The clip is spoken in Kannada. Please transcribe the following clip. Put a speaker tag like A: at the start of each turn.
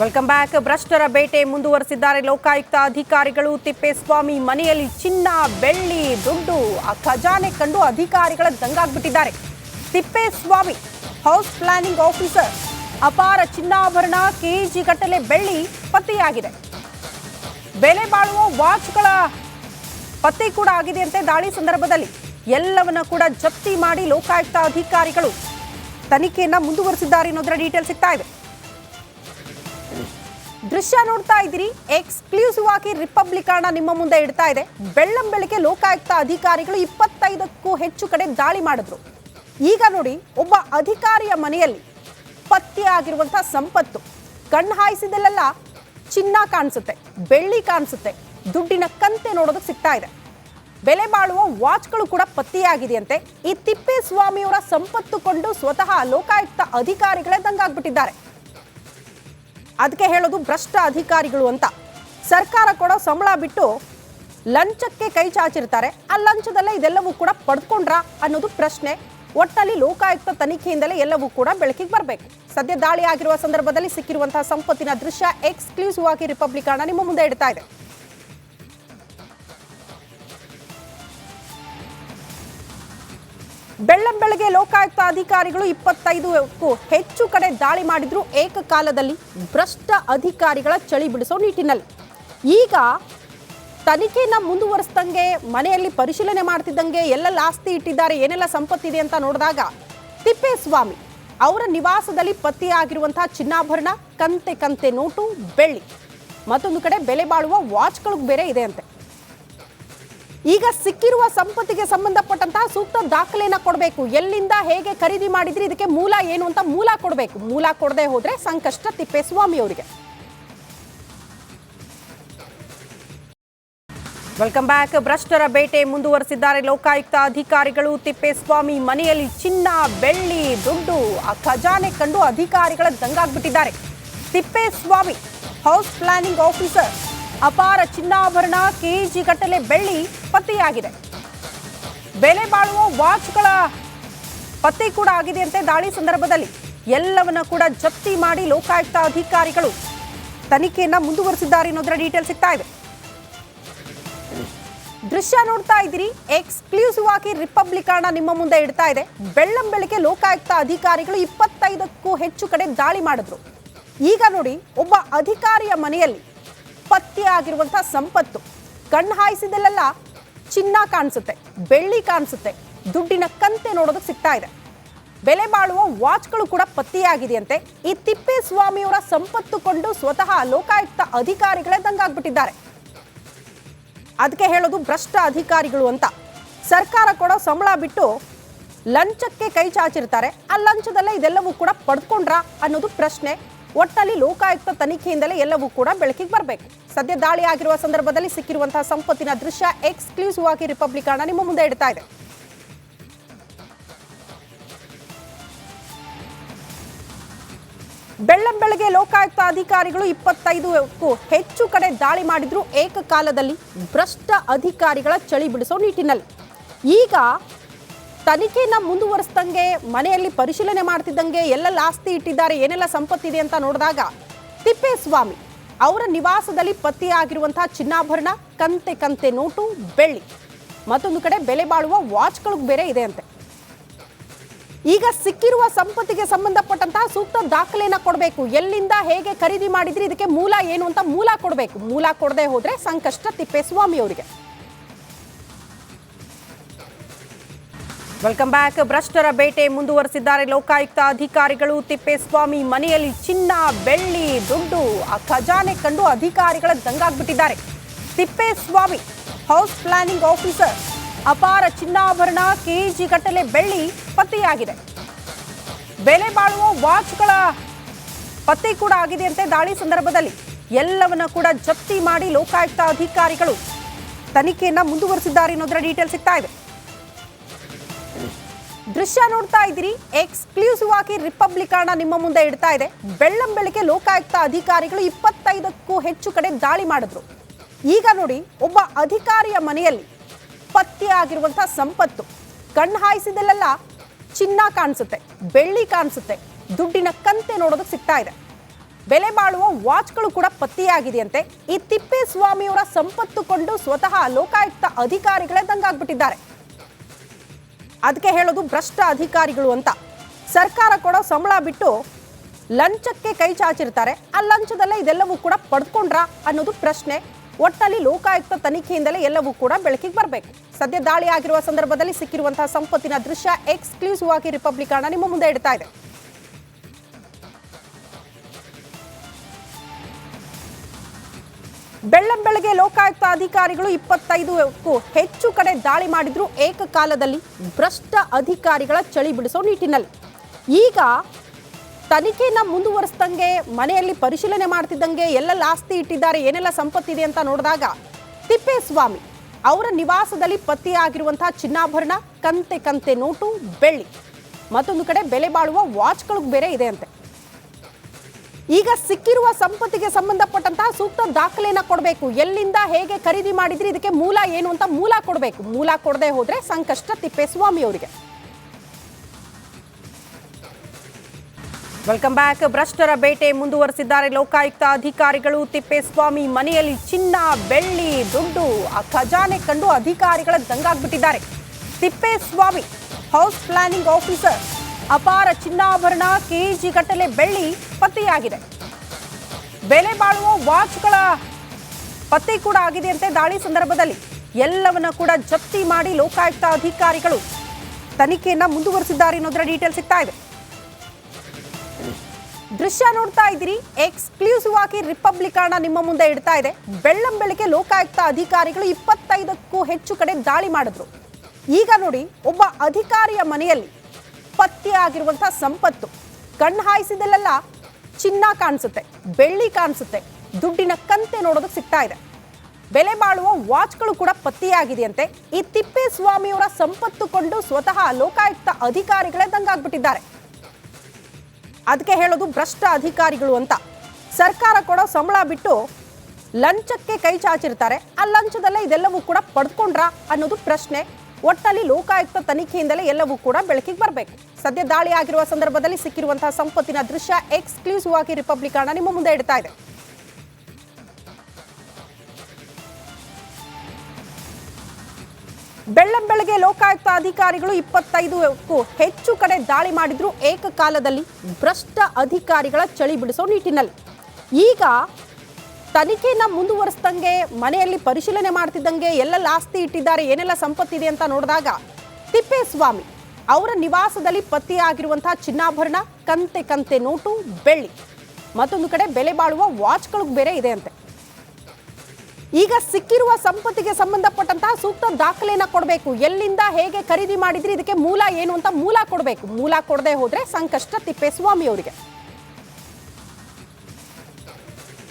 A: ವೆಲ್ಕಮ್ ಬ್ಯಾಕ್ ಭ್ರಷ್ಟರ ಬೇಟೆ ಮುಂದುವರೆಸಿದ್ದಾರೆ. ಲೋಕಾಯುಕ್ತ ಅಧಿಕಾರಿಗಳು ತಿಪ್ಪೇಸ್ವಾಮಿ ಮನೆಯಲ್ಲಿ ಚಿನ್ನ, ಬೆಳ್ಳಿ, ದುಡ್ಡು, ಆ ಖಜಾನೆ ಕಂಡು ಅಧಿಕಾರಿಗಳ ದಂಗಾಗ್ಬಿಟ್ಟಿದ್ದಾರೆ. ತಿಪ್ಪೇಸ್ವಾಮಿ ಹೌಸ್ ಪ್ಲಾನಿಂಗ್ ಆಫೀಸರ್ ಅಪಾರ ಚಿನ್ನಾಭರಣ, ಕೆಜಿ ಗಟ್ಟಲೆ ಬೆಳ್ಳಿ ಪತ್ತೆಯಾಗಿದೆ. ಬೆಲೆ ಬಾಳುವ ವಾಚ್ಗಳ ಪತ್ತೆ ಕೂಡ ಆಗಿದೆ ಅಂತೆ ದಾಳಿ ಸಂದರ್ಭದಲ್ಲಿ. ಎಲ್ಲವನ್ನ ಕೂಡ ಜಪ್ತಿ ಮಾಡಿ ಲೋಕಾಯುಕ್ತ ಅಧಿಕಾರಿಗಳು ತನಿಖೆಯನ್ನ ಮುಂದುವರೆಸಿದ್ದಾರೆ ಅನ್ನೋದರ ಡೀಟೇಲ್ ಸಿಗ್ತಾ ಇದೆ. ದೃಶ್ಯ ನೋಡ್ತಾ ಇದ್ದೀರಿ. ಎಕ್ಸ್ಕ್ಲೂಸಿವ್ ಆಗಿ ರಿಪಬ್ಲಿಕಾನ ನಿಮ್ಮ ಮುಂದೆ ಇಡ್ತಾ ಇದೆ. ಬೆಳ್ಳಂ ಬೆಳಿಗ್ಗೆ ಲೋಕಾಯುಕ್ತ ಅಧಿಕಾರಿಗಳು ಇಪ್ಪತ್ತೈದಕ್ಕೂ ಹೆಚ್ಚು ಕಡೆ ದಾಳಿ ಮಾಡಿದ್ರು. ಈಗ ನೋಡಿ, ಒಬ್ಬ ಅಧಿಕಾರಿಯ ಮನೆಯಲ್ಲಿ ಪತ್ತೆಯಾಗಿರುವಂತಹ ಸಂಪತ್ತು. ಕಣ್ಣು ಹಾಯಿಸಿದಲ್ಲೆಲ್ಲ ಚಿನ್ನ ಕಾಣಿಸುತ್ತೆ, ಬೆಳ್ಳಿ ಕಾಣಿಸುತ್ತೆ, ದುಡ್ಡಿನ ಕಂತೆ ನೋಡೋದಕ್ಕೆ ಸಿಗ್ತಾ ಇದೆ. ಬೆಲೆ ಬಾಳುವ ವಾಚ್ಗಳು ಕೂಡ ಪತ್ತೆಯಾಗಿದೆಯಂತೆ ಈ ತಿಪ್ಪೇಸ್ವಾಮಿಯವರ ಸಂಪತ್ತು ಕೊಂಡು ಸ್ವತಃ ಲೋಕಾಯುಕ್ತ ಅಧಿಕಾರಿಗಳೇ ದಂಗಾಗ್ಬಿಟ್ಟಿದ್ದಾರೆ. ಅದಕ್ಕೆ ಹೇಳೋದು ಭ್ರಷ್ಟ ಅಧಿಕಾರಿಗಳು ಅಂತ. ಸರ್ಕಾರ ಕೊಡೋ ಸಂಬಳ ಬಿಟ್ಟು ಲಂಚಕ್ಕೆ ಕೈ ಚಾಚಿರ್ತಾರೆ. ಆ ಲಂಚದಲ್ಲೇ ಇದೆಲ್ಲವೂ ಕೂಡ ಪಡ್ಕೊಂಡ್ರ ಅನ್ನೋದು ಪ್ರಶ್ನೆ. ಒಟ್ಟಲ್ಲಿ ಲೋಕಾಯುಕ್ತ ತನಿಖೆಯಿಂದಲೇ ಎಲ್ಲವೂ ಕೂಡ ಬೆಳಕಿಗೆ ಬರಬೇಕು. ಸದ್ಯ ದಾಳಿ ಆಗಿರುವ ಸಂದರ್ಭದಲ್ಲಿ ಸಿಕ್ಕಿರುವಂತಹ ಸಂಪತ್ತಿನ ದೃಶ್ಯ ಎಕ್ಸ್ಕ್ಲೂಸಿವ್ ಆಗಿ ರಿಪಬ್ಲಿಕನ ನಿಮ್ಮ ಮುಂದೆ ಇಡ್ತಾ ಇದೆ. ಬೆಳ್ಳಂ ಬೆಳಗ್ಗೆ ಲೋಕಾಯುಕ್ತ ಅಧಿಕಾರಿಗಳು ಇಪ್ಪತ್ತೈದಕ್ಕೂ ಹೆಚ್ಚು ಕಡೆ ದಾಳಿ ಮಾಡಿದ್ರು. ಏಕಕಾಲದಲ್ಲಿ ಭ್ರಷ್ಟ ಅಧಿಕಾರಿಗಳ ಚಳಿ ಬಿಡಿಸೋ ನಿಟ್ಟಿನಲ್ಲಿ. ಈಗ ತನಿಖೆನ ಮುಂದುವರಿಸ್ದಂಗೆ, ಮನೆಯಲ್ಲಿ ಪರಿಶೀಲನೆ ಮಾಡ್ತಿದ್ದಂಗೆ ಎಲ್ಲೆಲ್ಲ ಆಸ್ತಿ ಇಟ್ಟಿದ್ದಾರೆ, ಏನೆಲ್ಲ ಸಂಪತ್ತಿದೆ ಅಂತ ನೋಡಿದಾಗ ತಿಪ್ಪೇಸ್ವಾಮಿ ಅವರ ನಿವಾಸದಲ್ಲಿ ಪತ್ತೆಯಾಗಿರುವಂತಹ ಚಿನ್ನಾಭರಣ, ಕಂತೆ ಕಂತೆ ನೋಟು, ಬೆಳ್ಳಿ. ಮತ್ತೊಂದು ಕಡೆ ಬೆಲೆ ಬಾಳುವ ವಾಚ್ಗಳು ಬೇರೆ ಇದೆ ಅಂತೆ. ಈಗ ಸಿಕ್ಕಿರುವ ಸಂಪತ್ತಿಗೆ ಸಂಬಂಧಪಟ್ಟಂತಹ ಸೂಕ್ತ ದಾಖಲೆಯನ್ನು ಕೊಡಬೇಕು. ಎಲ್ಲಿಂದ ಹೇಗೆ ಖರೀದಿ ಮಾಡಿದ್ರಿ, ಇದಕ್ಕೆ ಮೂಲ ಏನು ಅಂತ ಮೂಲ ಕೊಡಬೇಕು. ಮೂಲ ಕೊಡದೆ ಹೋದರೆ ಸಂಕಷ್ಟ ತಿಪ್ಪೇಸ್ವಾಮಿ ಅವರಿಗೆ. ವೆಲ್ಕಮ್ ಬ್ಯಾಕ್ ಭ್ರಷ್ಟರ ಬೇಟೆ ಮುಂದುವರೆಸಿದ್ದಾರೆ. ಲೋಕಾಯುಕ್ತ ಅಧಿಕಾರಿಗಳು ತಿಪ್ಪೇಸ್ವಾಮಿ ಮನೆಯಲ್ಲಿ ಚಿನ್ನ, ಬೆಳ್ಳಿ, ದುಡ್ಡು, ಆ ಖಜಾನೆ ಕಂಡು ಅಧಿಕಾರಿಗಳ ದಂಗಾಗ್ಬಿಟ್ಟಿದ್ದಾರೆ. ತಿಪ್ಪೇಸ್ವಾಮಿ ಹೌಸ್ ಪ್ಲಾನಿಂಗ್ ಆಫೀಸರ್ ಅಪಾರ ಚಿನ್ನಾಭರಣ, ಕೆಜಿ ಗಟ್ಟಲೆ ಬೆಳ್ಳಿ ಪತ್ತೆಯಾಗಿದೆ. ಬೆಲೆ ಬಾಳುವ ವಾಚ್ಗಳ ಪತ್ತೆ ಕೂಡ ಆಗಿದೆಯಂತೆ ದಾಳಿ ಸಂದರ್ಭದಲ್ಲಿ. ಎಲ್ಲವನ್ನ ಕೂಡ ಜಪ್ತಿ ಮಾಡಿ ಲೋಕಾಯುಕ್ತ ಅಧಿಕಾರಿಗಳು ತನಿಖೆಯನ್ನ ಮುಂದುವರೆಸಿದ್ದಾರೆ ಅನ್ನೋದರ ಡೀಟೇಲ್ ಸಿಗ್ತಾ ಇದೆ. ದೃಶ್ಯ ನೋಡ್ತಾ ಇದ್ದೀರಿ. ಎಕ್ಸ್ಕ್ಲೂಸಿವ್ ಆಗಿ ರಿಪಬ್ಲಿಕನ ನಿಮ್ಮ ಮುಂದೆ ಇಡ್ತಾ ಇದೆ. ಬೆಳ್ಳಂ ಲೋಕಾಯುಕ್ತ ಅಧಿಕಾರಿಗಳು ಇಪ್ಪತ್ತೈದಕ್ಕೂ ಹೆಚ್ಚು ಕಡೆ ದಾಳಿ ಮಾಡಿದ್ರು. ಈಗ ನೋಡಿ, ಒಬ್ಬ ಅಧಿಕಾರಿಯ ಮನೆಯಲ್ಲಿ ಪತ್ತೆಯಾಗಿರುವಂತಹ ಸಂಪತ್ತು. ಕಣ್ಣು ಹಾಯಿಸಿದಲ್ಲೆಲ್ಲ ಚಿನ್ನ ಕಾಣಿಸುತ್ತೆ, ಬೆಳ್ಳಿ ಕಾಣಿಸುತ್ತೆ, ದುಡ್ಡಿನ ಕಂತೆ ನೋಡೋದಕ್ಕೆ ಸಿಗ್ತಾ ಇದೆ. ಬೆಲೆ ಬಾಳುವ ವಾಚ್ಗಳು ಕೂಡ ಪತ್ತೆಯಾಗಿದೆಯಂತೆ. ಈ ತಿಪ್ಪೇಸ್ವಾಮಿಯವರ ಸಂಪತ್ತು ಕೊಂಡು ಸ್ವತಃ ಲೋಕಾಯುಕ್ತ ಅಧಿಕಾರಿಗಳೇ ದಂಗಾಗ್ಬಿಟ್ಟಿದ್ದಾರೆ. ಅದಕ್ಕೆ ಹೇಳೋದು ಭ್ರಷ್ಟ ಅಧಿಕಾರಿಗಳು ಅಂತ. ಸರ್ಕಾರ ಕೊಡೋ ಸಂಬಳ ಬಿಟ್ಟು ಲಂಚಕ್ಕೆ ಕೈ ಚಾಚಿರ್ತಾರೆ. ಆ ಲಂಚದಲ್ಲೇ ಇದೆಲ್ಲವೂ ಕೂಡ ಪಡ್ಕೊಂಡ್ರಾ ಅನ್ನೋದು ಪ್ರಶ್ನೆ. ಒಟ್ಟಲ್ಲಿ ಲೋಕಾಯುಕ್ತ ತನಿಖೆಯಿಂದಲೇ ಎಲ್ಲವೂ ಕೂಡ ಬೆಳಕಿಗೆ ಬರಬೇಕು. ಸದ್ಯ ದಾಳಿ ಆಗಿರುವ ಸಂದರ್ಭದಲ್ಲಿ ಸಿಕ್ಕಿರುವಂತಹ ಸಂಪತ್ತಿನ ದೃಶ್ಯ ಎಕ್ಸ್ಕ್ಲೂಸಿವ್ ಆಗಿ ರಿಪಬ್ಲಿಕಾನ ನಿಮ್ಮ ಮುಂದೆ ಇಡ್ತಾ ಇದೆ. ಬೆಳ್ಳಂ ಬೆಳಗ್ಗೆ ಲೋಕಾಯುಕ್ತ ಅಧಿಕಾರಿಗಳು ಇಪ್ಪತ್ತೈದಕ್ಕೂ ಹೆಚ್ಚು ಕಡೆ ದಾಳಿ ಮಾಡಿದ್ರು ಏಕಕಾಲದಲ್ಲಿ ಭ್ರಷ್ಟ ಅಧಿಕಾರಿಗಳ ಚಳಿ ಬಿಡಿಸೋ ನಿಟ್ಟಿನಲ್ಲಿ. ಈಗ ತನಿಖೆನ ಮುಂದುವರಿಸ್ದಂಗೆ, ಮನೆಯಲ್ಲಿ ಪರಿಶೀಲನೆ ಮಾಡ್ತಿದ್ದಂಗೆ ಎಲ್ಲೆಲ್ಲ ಆಸ್ತಿ ಇಟ್ಟಿದ್ದಾರೆ, ಏನೆಲ್ಲ ಸಂಪತ್ತಿದೆ ಅಂತ ನೋಡಿದಾಗ ತಿಪ್ಪೇಸ್ವಾಮಿ ಅವರ ನಿವಾಸದಲ್ಲಿ ಪತ್ತೆಯಾಗಿರುವಂತಹ ಚಿನ್ನಾಭರಣ, ಕಂತೆ ಕಂತೆ ನೋಟು, ಬೆಳ್ಳಿ. ಮತ್ತೊಂದು ಕಡೆ ಬೆಲೆ ಬಾಳುವ ವಾಚ್ಗಳು ಬೇರೆ ಇದೆ ಅಂತೆ ಈಗ ಸಿಕ್ಕಿರುವ ಸಂಪತ್ತಿಗೆ ಸಂಬಂಧಪಟ್ಟಂತಹ ಸೂಕ್ತ ದಾಖಲೆಯನ್ನು ಕೊಡಬೇಕು. ಎಲ್ಲಿಂದ ಹೇಗೆ ಖರೀದಿ ಮಾಡಿದ್ರಿ, ಇದಕ್ಕೆ ಮೂಲ ಏನು ಅಂತ ಮೂಲ ಕೊಡಬೇಕು. ಮೂಲ ಕೊಡದೆ ಹೋದರೆ ಸಂಕಷ್ಟ ತಿಪ್ಪೇಸ್ವಾಮಿ ಅವರಿಗೆ. ವೆಲ್ಕಮ್ ಬ್ಯಾಕ್ ಭ್ರಷ್ಟರ ಬೇಟೆ ಮುಂದುವರೆಸಿದ್ದಾರೆ. ಲೋಕಾಯುಕ್ತ ಅಧಿಕಾರಿಗಳು ತಿಪ್ಪೇಸ್ವಾಮಿ ಮನೆಯಲ್ಲಿ ಚಿನ್ನ, ಬೆಳ್ಳಿ, ದುಡ್ಡು, ಆ ಖಜಾನೆ ಕಂಡು ಅಧಿಕಾರಿಗಳ ದಂಗಾಗ್ಬಿಟ್ಟಿದ್ದಾರೆ. ತಿಪ್ಪೇಸ್ವಾಮಿ ಹೌಸ್ ಪ್ಲಾನಿಂಗ್ ಆಫೀಸರ್ ಅಪಾರ ಚಿನ್ನಾಭರಣ, ಕೆಜಿ ಗಟ್ಟಲೆ ಬೆಳ್ಳಿ ಪತ್ತೆಯಾಗಿದೆ. ಬೆಲೆ ಬಾಳುವ ವಾಚ್ಗಳ ಪತ್ತೆ ಕೂಡ ಆಗಿದೆಯಂತೆ ದಾಳಿ ಸಂದರ್ಭದಲ್ಲಿ. ಎಲ್ಲವನ್ನ ಕೂಡ ಜಪ್ತಿ ಮಾಡಿ ಲೋಕಾಯುಕ್ತ ಅಧಿಕಾರಿಗಳು ತನಿಖೆಯನ್ನ ಮುಂದುವರೆಸಿದ್ದಾರೆ ಅನ್ನೋದರ ಡೀಟೇಲ್ ಸಿಗ್ತಾ ಇದೆ. ದೃಶ್ಯ ನೋಡ್ತಾ ಇದ್ದೀರಿ. ಎಕ್ಸ್ಕ್ಲೂಸಿವ್ ಆಗಿ ಅಣ್ಣ ನಿಮ್ಮ ಮುಂದೆ ಇಡ್ತಾ ಇದೆ. ಬೆಳ್ಳಂ ಲೋಕಾಯುಕ್ತ ಅಧಿಕಾರಿಗಳು ಇಪ್ಪತ್ತೈದಕ್ಕೂ ಹೆಚ್ಚು ಕಡೆ ದಾಳಿ ಮಾಡಿದ್ರು. ಈಗ ನೋಡಿ, ಒಬ್ಬ ಅಧಿಕಾರಿಯ ಮನೆಯಲ್ಲಿ ಪತ್ತೆಯಾಗಿರುವಂಥ ಸಂಪತ್ತು. ಕಣ್ಣು ಹಾಯಿಸಿದಲ್ಲೆಲ್ಲ ಚಿನ್ನ ಕಾಣಿಸುತ್ತೆ, ಬೆಳ್ಳಿ ಕಾಣಿಸುತ್ತೆ. ದುಡ್ಡಿನ ಕಂತೆ ನೋಡೋದಕ್ಕೆ ಸಿಗ್ತಾ ಇದೆ. ಬೆಲೆ ಬಾಳುವ ವಾಚ್ಗಳು ಕೂಡ ಪತ್ತೆಯಾಗಿದೆಯಂತೆ. ಈ ತಿಪ್ಪೇಸ್ವಾಮಿಯವರ ಸಂಪತ್ತು ಕೊಂಡು ಸ್ವತಃ ಲೋಕಾಯುಕ್ತ ಅಧಿಕಾರಿಗಳೇ ದಂಗಾಗ್ಬಿಟ್ಟಿದ್ದಾರೆ. ಅದಕ್ಕೆ ಹೇಳೋದು ಭ್ರಷ್ಟ ಅಧಿಕಾರಿಗಳು ಅಂತ. ಸರ್ಕಾರ ಕೊಡೋ ಸಂಬಳ ಬಿಟ್ಟು ಲಂಚಕ್ಕೆ ಕೈ ಚಾಚಿರ್ತಾರೆ. ಆ ಲಂಚದಲ್ಲೇ ಇದೆಲ್ಲವೂ ಕೂಡ ಪಡ್ಕೊಂಡ್ರಾ ಅನ್ನೋದು ಪ್ರಶ್ನೆ. ಒಟ್ಟಲ್ಲಿ ಲೋಕಾಯುಕ್ತ ತನಿಖೆಯಿಂದಲೇ ಎಲ್ಲವೂ ಕೂಡ ಬೆಳಕಿಗೆ ಬರಬೇಕು. ಸದ್ಯ ದಾಳಿ ಆಗಿರುವ ಸಂದರ್ಭದಲ್ಲಿ ಸಿಕ್ಕಿರುವಂತಹ ಸಂಪತ್ತಿನ ದೃಶ್ಯ ಎಕ್ಸ್ಕ್ಲೂಸಿವ್ ಆಗಿ ರಿಪಬ್ಲಿಕ್ ನಿಮ್ಮ ಮುಂದೆ ಇಡ್ತಾ ಇದೆ. ಬೆಳ್ಳಂಬೆಳಗ್ಗೆ ಲೋಕಾಯುಕ್ತ ಅಧಿಕಾರಿಗಳು ಇಪ್ಪತ್ತೈದಕ್ಕೂ ಹೆಚ್ಚು ಕಡೆ ದಾಳಿ ಮಾಡಿದ್ರು. ಏಕಕಾಲದಲ್ಲಿ ಭ್ರಷ್ಟ ಅಧಿಕಾರಿಗಳ ಚಳಿ ಬಿಡಿಸೋ ನಿಟ್ಟಿನಲ್ಲಿ. ಈಗ ತನಿಖೆನ ಮುಂದುವರಿಸ್ದಂಗೆ, ಮನೆಯಲ್ಲಿ ಪರಿಶೀಲನೆ ಮಾಡ್ತಿದ್ದಂಗೆ ಎಲ್ಲೆಲ್ಲ ಆಸ್ತಿ ಇಟ್ಟಿದ್ದಾರೆ, ಏನೆಲ್ಲ ಸಂಪತ್ತಿದೆ ಅಂತ ನೋಡಿದಾಗ ತಿಪ್ಪೇಸ್ವಾಮಿ ಅವರ ನಿವಾಸದಲ್ಲಿ ಪತ್ತೆಯಾಗಿರುವಂತಹ ಚಿನ್ನಾಭರಣ, ಕಂತೆ ಕಂತೆ ನೋಟು, ಬೆಳ್ಳಿ. ಮತ್ತೊಂದು ಕಡೆ ಬೆಲೆ ಬಾಳುವ ವಾಚ್ಗಳು ಬೇರೆ ಇದೆ ಅಂತೆ. ಈಗ ಸಿಕ್ಕಿರುವ ಸಂಪತ್ತಿಗೆ ಸಂಬಂಧಪಟ್ಟಂತಹ ಸೂಕ್ತ ದಾಖಲೆಯನ್ನ ಕೊಡಬೇಕು. ಎಲ್ಲಿಂದ ಹೇಗೆ ಖರೀದಿ ಮಾಡಿದ್ರಿ, ಇದಕ್ಕೆ ಮೂಲ ಏನು ಅಂತ ಮೂಲ ಕೊಡಬೇಕು. ಮೂಲ ಕೊಡದೆ ಹೋದ್ರೆ ಸಂಕಷ್ಟ ತಿಪ್ಪೇಸ್ವಾಮಿ ಅವರಿಗೆ. ವೆಲ್ಕಮ್ ಬ್ಯಾಕ್ ಭ್ರಷ್ಟರ ಬೇಟೆ ಮುಂದುವರೆಸಿದ್ದಾರೆ. ಲೋಕಾಯುಕ್ತ ಅಧಿಕಾರಿಗಳು ತಿಪ್ಪೇಸ್ವಾಮಿ ಮನೆಯಲ್ಲಿ ಚಿನ್ನ, ಬೆಳ್ಳಿ, ದುಡ್ಡು, ಆ ಖಜಾನೆ ಕಂಡು ಅಧಿಕಾರಿಗಳ ದಂಗಾಗ್ಬಿಟ್ಟಿದ್ದಾರೆ. ತಿಪ್ಪೇಸ್ವಾಮಿ ಹೌಸ್ ಪ್ಲಾನಿಂಗ್ ಆಫೀಸರ್ ಅಪಾರ ಚಿನ್ನಾಭರಣ, ಕೆಜಿ ಗಟ್ಟಲೆ ಬೆಳ್ಳಿ ಪತ್ತೆಯಾಗಿದೆ. ಬೆಲೆ ಬಾಳುವ ವಾಚ್ಗಳ ಪತ್ತೆ ಕೂಡ ಆಗಿದೆಯಂತೆ ದಾಳಿ ಸಂದರ್ಭದಲ್ಲಿ. ಎಲ್ಲವನ್ನ ಕೂಡ ಜಪ್ತಿ ಮಾಡಿ ಲೋಕಾಯುಕ್ತ ಅಧಿಕಾರಿಗಳು ತನಿಖೆಯನ್ನ ಮುಂದುವರಿಸಿದ್ದಾರೆ ಅನ್ನೋದರ ಡೀಟೇಲ್ ಸಿಗ್ತಾ ಇದೆ. ದೃಶ್ಯ ನೋಡ್ತಾ ಇದ್ದೀರಿ ಎಕ್ಸ್ಕ್ಲೂಸಿವ್ ಆಗಿ ರಿಪಬ್ಲಿಕ್ ನಿಮ್ಮ ಮುಂದೆ ಇಡ್ತಾ ಇದೆ. ಬೆಳ್ಳಂ ಬೆಳಗ್ಗೆ ಲೋಕಾಯುಕ್ತ ಅಧಿಕಾರಿಗಳು ಇಪ್ಪತ್ತೈದಕ್ಕೂ ಹೆಚ್ಚು ಕಡೆ ದಾಳಿ ಮಾಡಿದ್ರು. ಈಗ ನೋಡಿ, ಒಬ್ಬ ಅಧಿಕಾರಿಯ ಮನೆಯಲ್ಲಿ ಪತ್ತೆಯಾಗಿರುವಂತಹ ಸಂಪತ್ತು. ಕಣ್ಣು ಹಾಯಿಸಿದಲ್ಲೆಲ್ಲ ಚಿನ್ನ ಕಾಣಿಸುತ್ತೆ, ಬೆಳ್ಳಿ ಕಾಣಿಸುತ್ತೆ, ದುಡ್ಡಿನ ಕಂತೆ ನೋಡೋದಕ್ಕೆ ಸಿಗ್ತಾ ಇದೆ. ಬೆಲೆ ಬಾಳುವ ವಾಚ್ಗಳು ಕೂಡ ಪತ್ತೆಯಾಗಿದೆಯಂತೆ. ಈ ತಿಪ್ಪೇಸ್ವಾಮಿಯವರ ಸಂಪತ್ತು ಕೊಂಡು ಸ್ವತಃ ಲೋಕಾಯುಕ್ತ ಅಧಿಕಾರಿಗಳೇ ದಂಗಾಗ್ಬಿಟ್ಟಿದ್ದಾರೆ. ಅದಕ್ಕೆ ಹೇಳೋದು ಭ್ರಷ್ಟ ಅಧಿಕಾರಿಗಳು ಅಂತ. ಸರ್ಕಾರ ಕೊಡೋ ಸಂಬಳ ಬಿಟ್ಟು ಲಂಚಕ್ಕೆ ಕೈ ಚಾಚಿರ್ತಾರೆ. ಆ ಲಂಚದಲ್ಲೇ ಇದೆಲ್ಲವೂ ಕೂಡ ಪಡ್ಕೊಂಡ್ರಾ ಅನ್ನೋದು ಪ್ರಶ್ನೆ. ಒಟ್ಟಲ್ಲಿ ಲೋಕಾಯುಕ್ತ ತನಿಖೆಯಿಂದಲೇ ಎಲ್ಲವೂ ಕೂಡ ಬೆಳಕಿಗೆ ಬರಬೇಕು. ಸದ್ಯ ದಾಳಿ ಆಗಿರುವ ಸಂದರ್ಭದಲ್ಲಿ ಸಿಕ್ಕಿರುವಂತಹ ಸಂಪತ್ತಿನ ದೃಶ್ಯ ಎಕ್ಸ್ಕ್ಲೂಸಿವ್ ಆಗಿ ರಿಪಬ್ಲಿಕ್ ಹಣ ನಿಮ್ಮ ಮುಂದೆ ಇಡ್ತಾ ಇದೆ. ಬೆಳ್ಳಂಬೆಳಗ್ಗೆ ಲೋಕಾಯುಕ್ತ ಅಧಿಕಾರಿಗಳು ಇಪ್ಪತ್ತೈದಕ್ಕೂ ಹೆಚ್ಚು ಕಡೆ ದಾಳಿ ಮಾಡಿದ್ರು ಏಕಕಾಲದಲ್ಲಿ ಭ್ರಷ್ಟ ಅಧಿಕಾರಿಗಳ ಚಳಿ ಬಿಡಿಸೋ ನಿಟ್ಟಿನಲ್ಲಿ. ಈಗ ತನಿಖೆನ ಮುಂದುವರಿಸ್ದಂಗೆ, ಮನೆಯಲ್ಲಿ ಪರಿಶೀಲನೆ ಮಾಡ್ತಿದ್ದಂಗೆ ಎಲ್ಲೆಲ್ಲ ಆಸ್ತಿ ಇಟ್ಟಿದ್ದಾರೆ, ಏನೆಲ್ಲ ಸಂಪತ್ತಿದೆ ಅಂತ ನೋಡಿದಾಗ ತಿಪ್ಪೇಸ್ವಾಮಿ ಅವರ ನಿವಾಸದಲ್ಲಿ ಪತ್ತೆಯಾಗಿರುವಂತಹ ಚಿನ್ನಾಭರಣ, ಕಂತೆ ಕಂತೆ ನೋಟು, ಬೆಳ್ಳಿ. ಮತ್ತೊಂದು ಕಡೆ ಬೆಲೆ ಬಾಳುವ ವಾಚ್ಗಳು ಬೇರೆ ಇದೆ ಅಂತೆ. ಈಗ ಸಿಕ್ಕಿರುವ ಸಂಪತ್ತಿಗೆ ಸಂಬಂಧಪಟ್ಟಂತಹ ಸೂಕ್ತ ದಾಖಲೆಯನ್ನ ಕೊಡಬೇಕು. ಎಲ್ಲಿಂದ ಹೇಗೆ ಖರೀದಿ ಮಾಡಿದ್ರಿ ಇದಕ್ಕೆ ಮೂಲ ಏನು ಅಂತ ಮೂಲ ಕೊಡಬೇಕು. ಮೂಲ ಕೊಡದೆ ಹೋದ್ರೆ ಸಂಕಷ್ಟ ತಿಪ್ಪೇಸ್ವಾಮಿ ಅವರಿಗೆ.